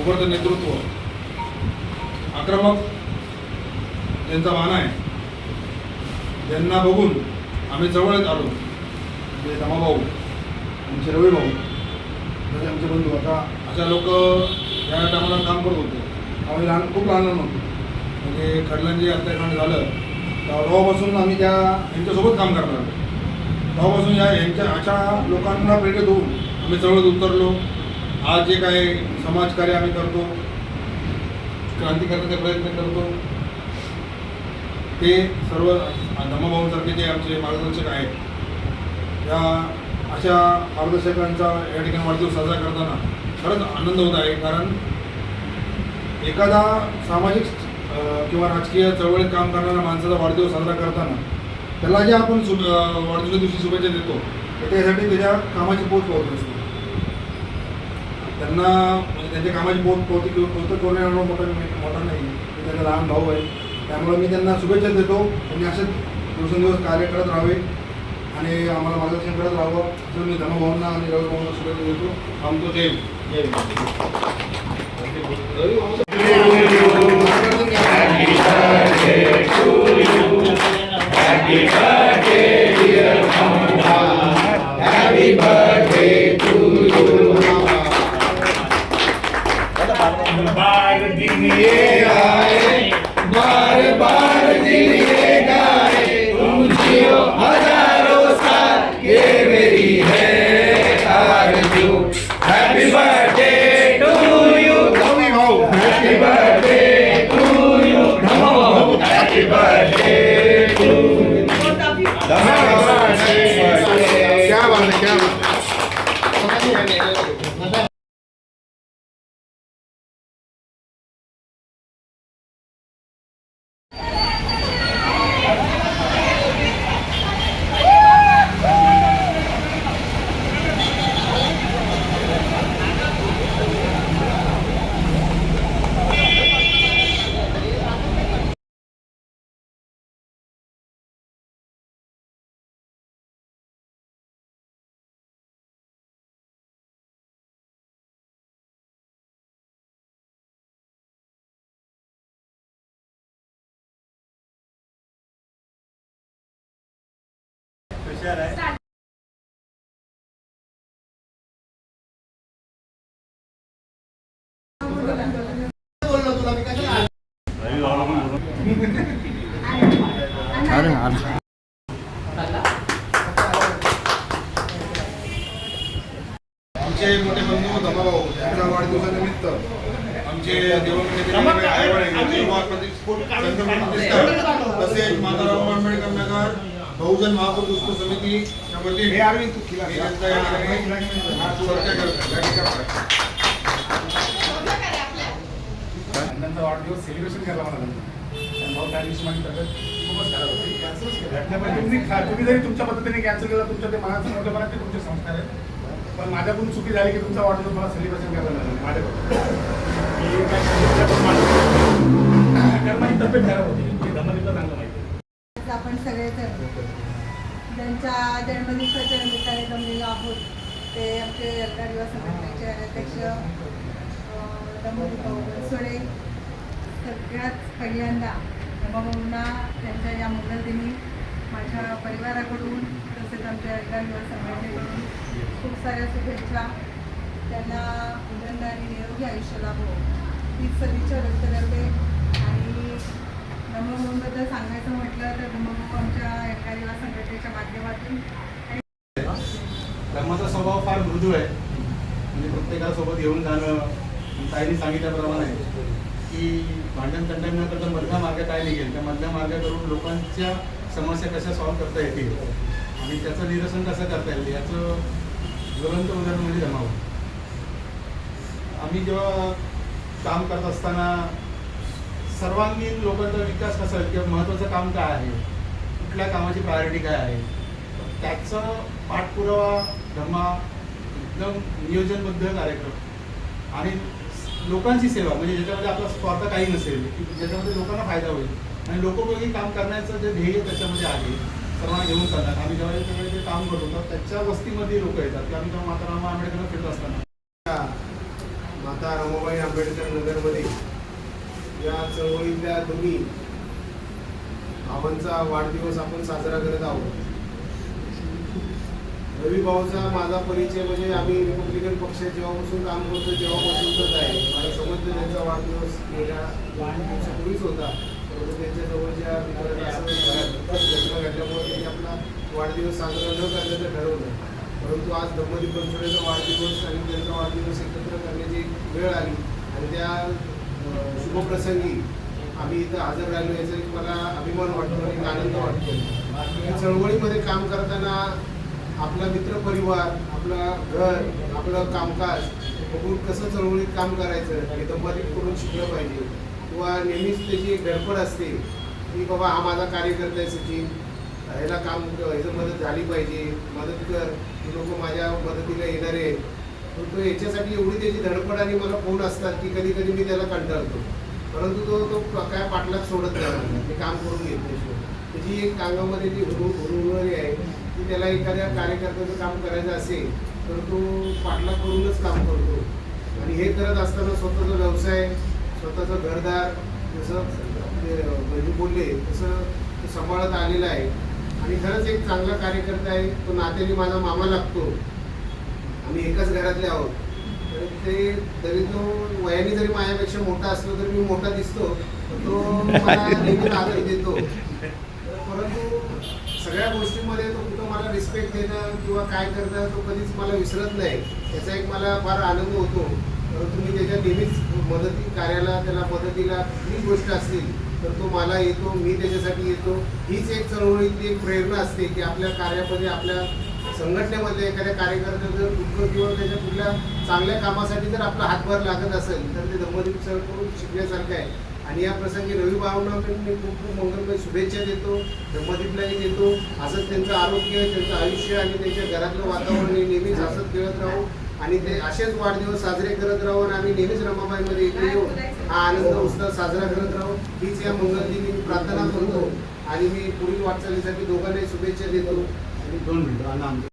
उभरतं नेतृत्व. आक्रमक त्यांचा मान आहे त्यांना बघून आम्ही जवळच आलो. म्हणजे रमाभाऊ आमचे रवी भाऊ म्हणजे आमचे बंधू. आता अशा लोक या टायमाला काम करत होते. आम्ही लहान खूप लहान नव्हतो म्हणजे खडलांचे हत्याकांड झालं तेव्हापासून आम्ही त्या यांच्यासोबत काम करणार तेव्हापासून या यांच्या अशा लोकांना प्रेरित होऊन आम्ही जवळ उतरलो. आज जे काही समाजकार्य आम्ही करतो क्रांती करण्याचा प्रयत्न करतो ते सर्व धम्मभाऊंसारखे जे आमचे मार्गदर्शक आहेत या अशा मार्गदर्शकांचा या ठिकाणी वाढदिवस साजरा करताना खरंच आनंद होत आहे. कारण एखादा सामाजिक किंवा राजकीय चळवळीत काम करणाऱ्या माणसाचा वाढदिवस साजरा करताना त्याला जे आपण सु वाढदिवसा दिवशी शुभेच्छा देतो तर त्यासाठी त्याच्या कामाची पोच पोहोचत असतो. त्यांना म्हणजे त्यांच्या कामाची पोहोच किंवा कौतुक करणे एवढा मोठा मोठा नाही ते त्यांचा लहान भाऊ आहे त्यामुळे मी त्यांना शुभेच्छा देतो त्यांनी असेच दिवसेंदिवस कार्य करत राहावे आणि आम्हाला मार्गदर्शन करत राहावं असं मी धर्मभावांना आणि रवी भाऊंना शुभेच्छा देतो थांबतो जय. जय भीम. बार Amen. आमचे मोठे बंधू धमाभाऊ यांच्या वाढदिवसानिमित्त आमचे दिवंगत नेते आईवडील, तसेच माताराम आंबेडकर नगर बहुजन महापौर दुष्ट समितीच्या वतीने मी त्यांचा या ठिकाणी सत्कार करतो. या ठिकाणी अण्णांचा वाढदिवस सेलिब्रेशन करायला मला लागलं. आणि भाऊ त्या दिवशी माझी तब्येत खूपच खराब होती. घटनेमध्ये तुम्ही खा- तुम्ही जरी तुमच्या पद्धतीने कॅन्सल केलं तुमच्या ते मनाचं मोठेपणा ते तुमचे संस्कार आहेत. पण माझ्याकडून चुकी झाली की तुमचा वाढदिवस मला सेलिब्रेशन करायला लागलं. माझ्याकडून. माझं- कारण माझी तब्येत खराब होती. मी धमालीचं चांगलं माहिती आहे. आपण सगळे त्यांच्या जन्मदिवसाच्या निमित्ताने जमलेलो आहोत. ते आमचे एल्गार युवा संघटनेचे अध्यक्ष दमोजी भाऊ बनसोडे सगळ्यात पहिल्यांदा दमाभाऊंना त्यांच्या या मंगलदिनी माझ्या परिवाराकडून तसेच आमच्या एल्गार युवा संघटनेकडून खूप साऱ्या शुभेच्छा. त्यांना आनंद आणि निरोगी आयुष्य लाभो. ही सदिच्छा व्यक्त करते. धम्मभाऊंबद्दल सांगायचं म्हटलं तर आमच्या एका संघटनेच्या माध्यमातून. धर्माचा स्वभाव फार मृदू आहे. म्हणजे प्रत्येकासोबत येऊन जाणं ताईने सांगितल्याप्रमाणे की भांडण तंडण न करता मधला मार्ग काय निघेल? त्या मधल्या मार्गाकडून लोकांच्या समस्या कशा सॉल्व्ह करता येतील? आणि त्याचं निरसन कसं करता येईल? याचं ज्वलंत उदाहरण म्हणजे जमाव आम्ही जेव्हा काम करत असताना सर्वांगीण लोकांचा विकास कसा किंवा महत्त्वाचं काम काय आहे? कुठल्या कामाची प्रायोरिटी काय आहे? त्याचं पाठपुरावा धम्मा एकदम नियोजनबद्ध कार्यक्रम आणि लोकांची सेवा म्हणजे ज्याच्यामध्ये आपला स्वार्थ काही नसेल की ज्याच्यामध्ये लोकांना फायदा होईल आणि लोकोपयोगी काम करण्याचं जे ध्येय त्याच्यामध्ये आहे सर्वांना घेऊन चालतात आम्ही जेव्हा सगळे जे काम करतो तर त्याच्या वस्तीमध्ये लोक येतात. की आम्ही जेव्हा माता रामा आंबेडकर फिरत असताना. माता रमाबाई आंबेडकर नगरमध्ये या चळवळीतल्या दोन्ही भावांचा वाढदिवस आपण साजरा करत आहोत. रवी भाऊचा माझा परिचय म्हणजे आम्ही रिपब्लिकन पक्ष जेव्हापासून काम करतो तेव्हापासूनच आहे. मला समजलं त्यांचा वाढदिवस गेल्या दोन दिवसापूर्वीच होता. परंतु त्यांच्याजवळ ज्या घटना घडल्यामुळे त्यांनी आपला वाढदिवस साजरा न करण्याचं ठरवलं परंतु आज दंपती पंचोळेचा वाढदिवस आणि त्यांचा वाढदिवस एकत्र करण्याची एक वेळ आली आणि त्या शुभप्रसंगी आम्ही इथं हजर राहिलो याचा एक मला अभिमान वाटतो आणि आनंद वाटतो. चळवळीमध्ये काम करताना आपला मित्रपरिवार आपलं घर आपलं कामकाज बघून कसं चळवळीत काम करायचं हे दंपतीकडून शिकलं पाहिजे. किंवा नेहमीच त्याची एक धडपड असते की बाबा हा माझा कार्यकर्ता आहे सचिन ह्याला काम ह्याचं मदत झाली पाहिजे मदत कर ही लोक माझ्या मदतीला येणारे पण तो याच्यासाठी एवढी त्याची धडपड आणि मला फोन असतात की कधी कधी मी त्याला कंटाळतो. परंतु तो तो काय पाठलाग सोडत नाही ते काम करून घेत नाही त्याची एक कामामध्ये जी हुरू हुरहुरी आहे की त्याला एखाद्या कार्यकर्त्याचं काम करायचं असेल तर तो पाठलाग करूनच काम करतो. आणि हे करत असताना स्वतःचा व्यवसाय स्वतःचं घरदार जसं म्हणजे बोलले तसं तो सांभाळत आलेला आहे. आणि खरंच एक चांगला कार्यकर्ता आहे. तो नात्याने माझा मामा लागतो. आम्ही एकाच घरातले आहोत. तर ते तरी तो वयाने जरी माझ्यापेक्षा मोठा असलो तरी मी मोठा दिसतो. तर तो मला नेहमी आदर देतो. परंतु सगळ्या गोष्टींमध्ये तो कुठं मला रिस्पेक्ट देणं किंवा काय करणं तो कधीच मला विसरत नाही. त्याचा एक मला फार आनंद होतो. परंतु मी त्याच्या नेहमीच मदती कार्याला त्याला मदतीला कुठली गोष्ट असतील तर तो मला येतो मी त्याच्यासाठी येतो. हीच एक चळवळीतली एक प्रेरणा असते की आपल्या कार्यामध्ये आपल्या संघटनेमध्ये एखाद्या कार्यकर्त्याचं जर दुःख किंवा त्याच्या कुठल्या चांगल्या कामासाठी जर आपला हातभार लागत असेल तर ते दंपती करून शिकण्यासारखं आहे. आणि या प्रसंगी रवी भावना पण मी खूप खूप मंगलमय शुभेच्छा देतो धम्मदीपलाही देतो. असंच त्यांचं आरोग्य त्यांचं आयुष्य आणि त्यांच्या घरातलं वातावरण नेहमीच हसत खेळत राहू. आणि ते असेच वाढदिवस साजरे करत राहू आणि आम्ही नेहमीच रमाबाईमध्ये एकत्र येऊन हा आनंद उत्सव साजरा करत राहू. हीच या मंगलची मी प्रार्थना करतो. आणि मी पुढील वाटचालीसाठी दोघांनाही शुभेच्छा देतो. आणि दोन मिनिटं